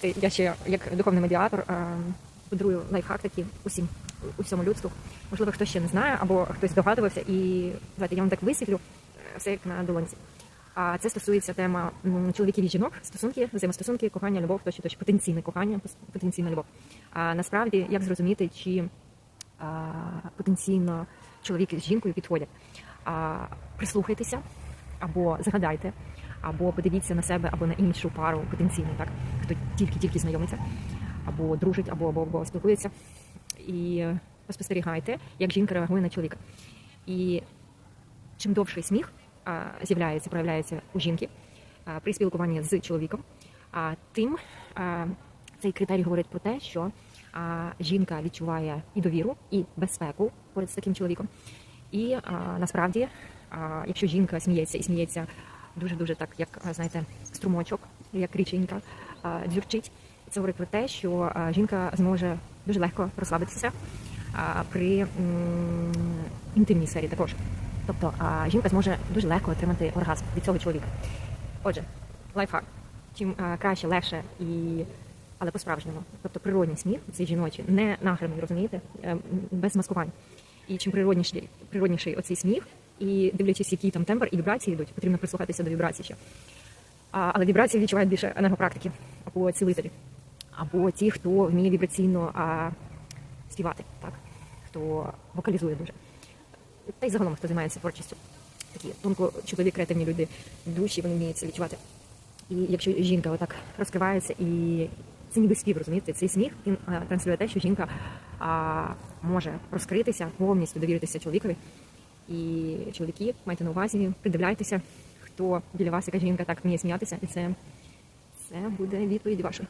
Я ще як духовний медіатор е, подарую лайфхак такий усім усьому людству. Можливо, хтось ще не знає, або хтось здогадувався, і давайте я вам так висвітлю е, все як на долонці. А це стосується тема чоловіків і жінок, стосунки, взаємостосунки, кохання, любов, тощо, тощо, потенційне кохання, потенційна любов. А насправді, як зрозуміти, чи а, потенційно чоловік з жінкою підходять? А, прислухайтеся або згадайте, або подивіться на себе, або на іншу пару потенційну, так хто тільки-тільки знайомиться, або дружить, або, або, або спілкується. І спостерігайте, як жінка реагує на чоловіка. І чим довший сміх з'являється, проявляється у жінки при спілкуванні з чоловіком, а, тим цей критерій говорить про те, що жінка відчуває і довіру, і безпеку поряд з таким чоловіком. І насправді, якщо жінка сміється і сміється дуже дуже так, як знаєте, струмочок, як річенька а, дзюрчить, це говорить про те, що жінка зможе дуже легко розслабитися при інтимній сфері також. Тобто жінка зможе дуже легко отримати оргазм від цього чоловіка. Отже, лайфхак. Чим краще, легше і. Але по-справжньому, тобто природній сміх, цей жіночий, не награний, розумієте, Е, без маскувань. І чим природніший, природніший оцей сміх, і дивлячись, який там тембр і вібрації йдуть, потрібно прислухатися до вібрацій ще. А, але вібрації відчувають більше енергопрактики або цілителі, або ті, хто вміє вібраційно а, співати, так, хто вокалізує дуже. Та й загалом, хто займається творчістю. Такі тонко чутові креативні люди, душі, вони вміють це відчувати. І якщо жінка отак розкривається і це ніби спів, розумієте, цей сміх він а, транслює те, що жінка а, може розкритися, повністю довіритися чоловікові. І чоловіки, майте на увазі, придивляйтеся, хто біля вас, яка жінка так вміє сміятися, і це, це буде відповідь ваша.